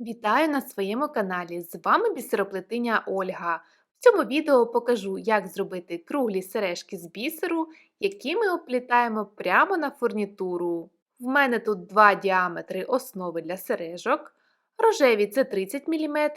Вітаю на своєму каналі! З вами бісероплетиня Ольга. В цьому відео покажу, як зробити круглі сережки з бісеру, які ми оплітаємо прямо на фурнітуру. В мене тут два діаметри основи для сережок. Рожеві це 30 мм.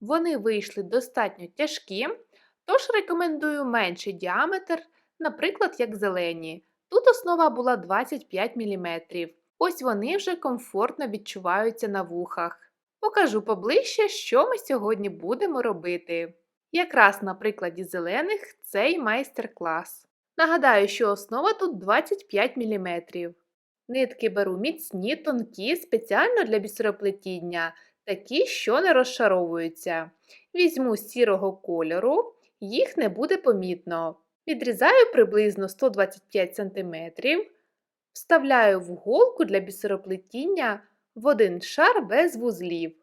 Вони вийшли достатньо тяжкі, тож рекомендую менший діаметр, наприклад, як зелені. Тут основа була 25 мм. Ось вони вже комфортно відчуваються на вухах. Покажу поближче, що ми сьогодні будемо робити. Якраз на прикладі зелених цей майстер-клас. Нагадаю, що основа тут 25 мм. Нитки беру міцні, тонкі, спеціально для бісероплетіння, такі, що не розшаровуються. Візьму сірого кольору, їх не буде помітно. Відрізаю приблизно 125 см, вставляю в голку для бісероплетіння в один шар без вузлів.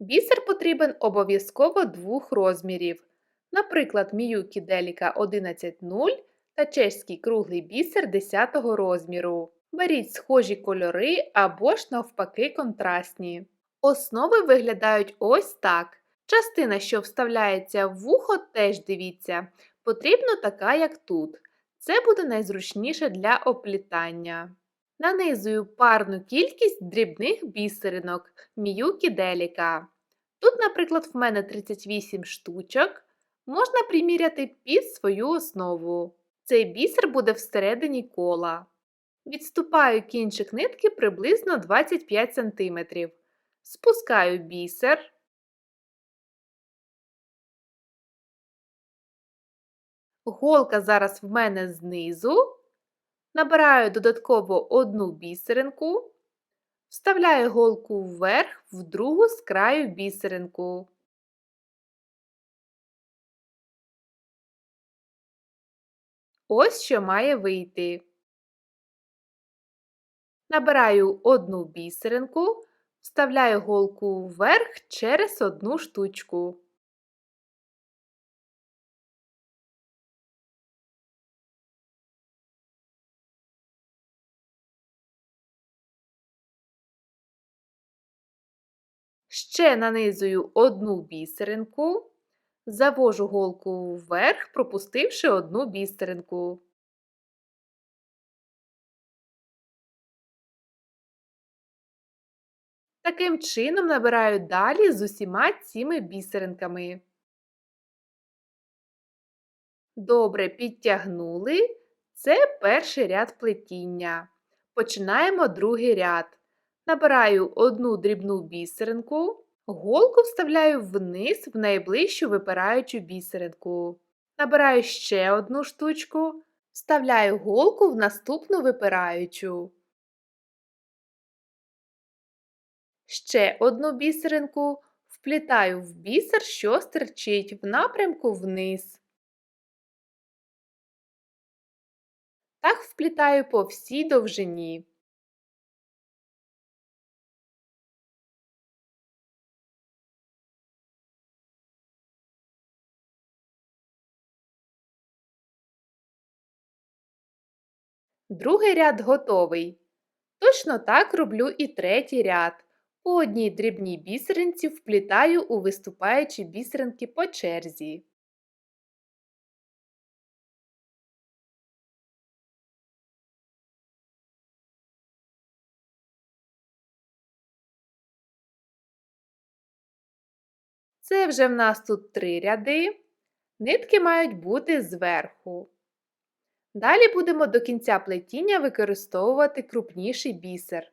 Бісер потрібен обов'язково двох розмірів. Наприклад, Міюкі Деліка 11.0 та чеський круглий бісер 10 розміру. Беріть схожі кольори або ж навпаки контрастні. Основи виглядають ось так. Частина, що вставляється в вухо, теж дивіться, потрібно така, як тут. Це буде найзручніше для оплітання. Нанизую парну кількість дрібних бісеринок Міюкі Деліка. Тут, наприклад, в мене 38 штучок. Можна приміряти під свою основу. Цей бісер буде всередині кола. Відступаю кінчик нитки приблизно 25 см. Спускаю бісер. Голка зараз в мене знизу. Набираю додатково одну бісеринку, вставляю голку вверх в другу з краю бісеринку. Ось що має вийти. Набираю одну бісеринку, вставляю голку вверх через одну штучку. Ще нанизую одну бісеринку, завожу голку вверх, пропустивши одну бісеринку. Таким чином набираю далі з усіма цими бісеринками. Добре підтягнули. Це перший ряд плетіння. Починаємо другий ряд. Набираю одну дрібну бісеринку, голку вставляю вниз в найближчу випираючу бісеринку. Набираю ще одну штучку, вставляю голку в наступну випираючу. Ще одну бісеринку вплітаю в бісер, що стирчить в напрямку вниз. Так вплітаю по всій довжині. Другий ряд готовий. Точно так роблю і третій ряд. По одній дрібній бісеринці вплітаю у виступаючі бісеринки по черзі. Це вже в нас тут три ряди. Нитки мають бути зверху. Далі будемо до кінця плетіння використовувати крупніший бісер.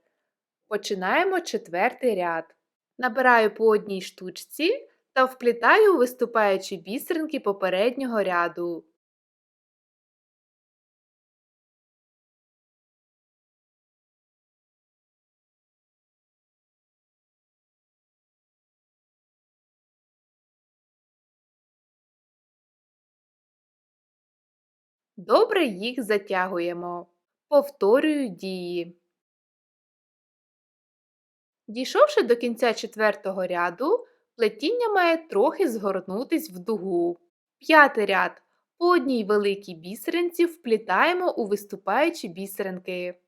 Починаємо четвертий ряд. Набираю по одній штучці та вплітаю виступаючі бісеринки попереднього ряду. Добре їх затягуємо. Повторюю дії. Дійшовши до кінця четвертого ряду, плетіння має трохи згорнутись в дугу. П'ятий ряд. По одній великій бісеринці вплітаємо у виступаючі бісеринки.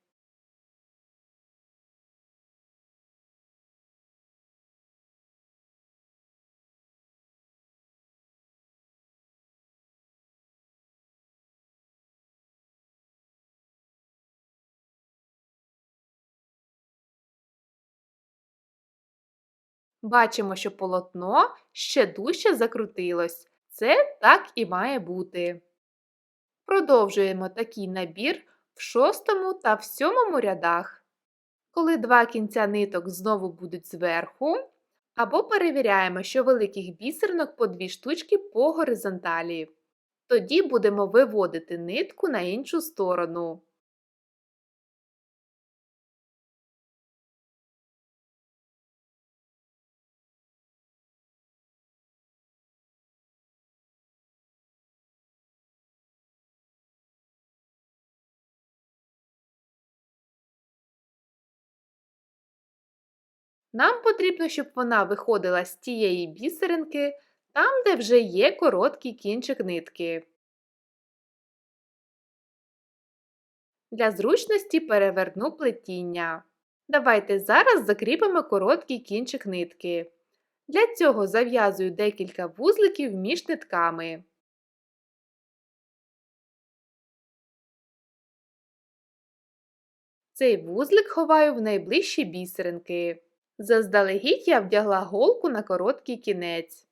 Бачимо, що полотно ще дужче закрутилось. Це так і має бути. Продовжуємо такий набір в шостому та в сьомому рядах. Коли два кінця ниток знову будуть зверху, або перевіряємо, що великих бісеринок по дві штучки по горизонталі. Тоді будемо виводити нитку на іншу сторону. Нам потрібно, щоб вона виходила з тієї бісеринки, там, де вже є короткий кінчик нитки. Для зручності переверну плетіння. Давайте зараз закріпимо короткий кінчик нитки. Для цього зав'язую декілька вузликів між нитками. Цей вузлик ховаю в найближчі бісеринки. Заздалегідь я вдягла голку на короткий кінець.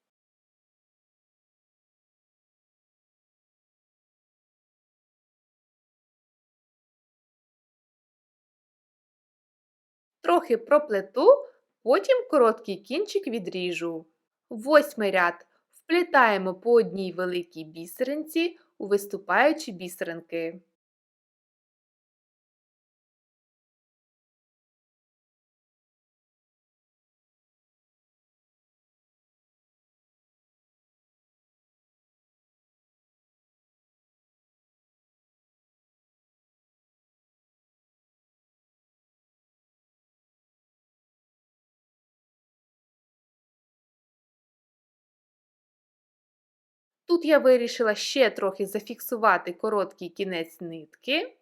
Трохи проплету, потім короткий кінчик відріжу. Восьмий ряд вплітаємо по одній великій бісеринці у виступаючі бісеринки. Тут я вирішила ще трохи зафіксувати короткий кінець нитки.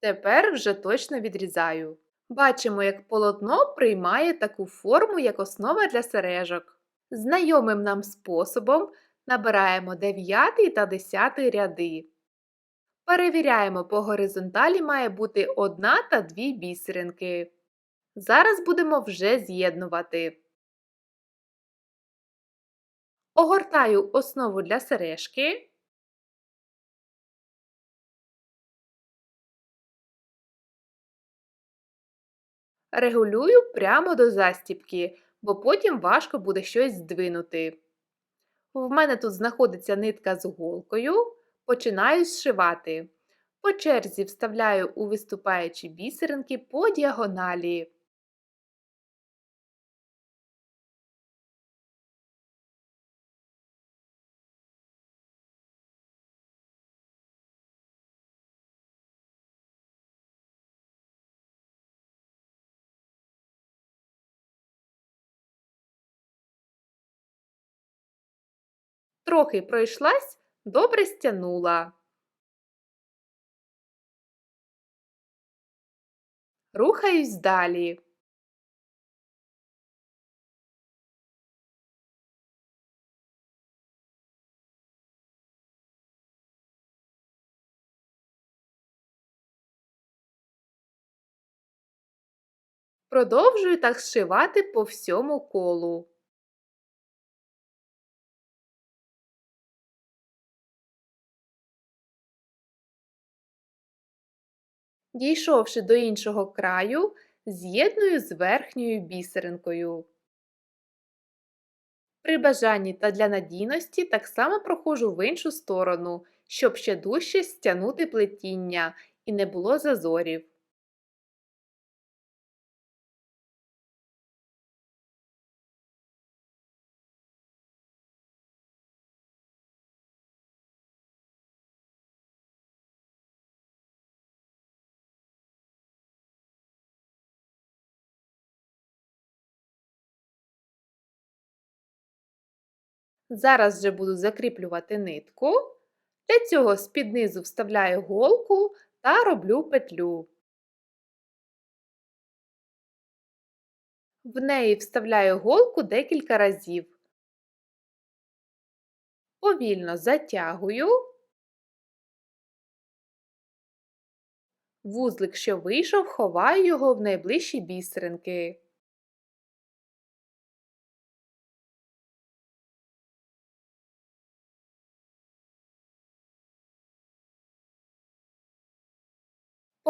Тепер вже точно відрізаю. Бачимо, як полотно приймає таку форму, як основа для сережок. Знайомим нам способом набираємо 9 та 10 ряди. Перевіряємо, по горизонталі має бути одна та дві бісеринки. Зараз будемо вже з'єднувати. Огортаю основу для сережки. Регулюю прямо до застіпки, бо потім важко буде щось здвинути. В мене тут знаходиться нитка з голкою, починаю зшивати. По черзі вставляю у виступаючі бісеринки по діагоналі. Трохи пройшлась, добре стянула. Рухаюсь далі. Продовжую так зшивати по всьому колу. Дійшовши до іншого краю, з'єдную з верхньою бісеринкою. При бажанні та для надійності так само проходжу в іншу сторону, щоб ще дужче стягнути плетіння і не було зазорів. Зараз вже буду закріплювати нитку. Для цього з-під низу вставляю голку та роблю петлю. В неї вставляю голку декілька разів. Повільно затягую. Вузлик, що вийшов, ховаю його в найближчі бісеринки.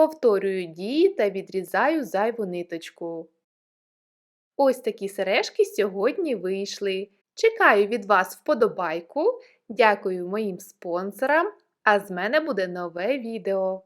Повторюю дії та відрізаю зайву ниточку. Ось такі сережки сьогодні вийшли. Чекаю від вас вподобайку. Дякую моїм спонсорам, а з мене буде нове відео.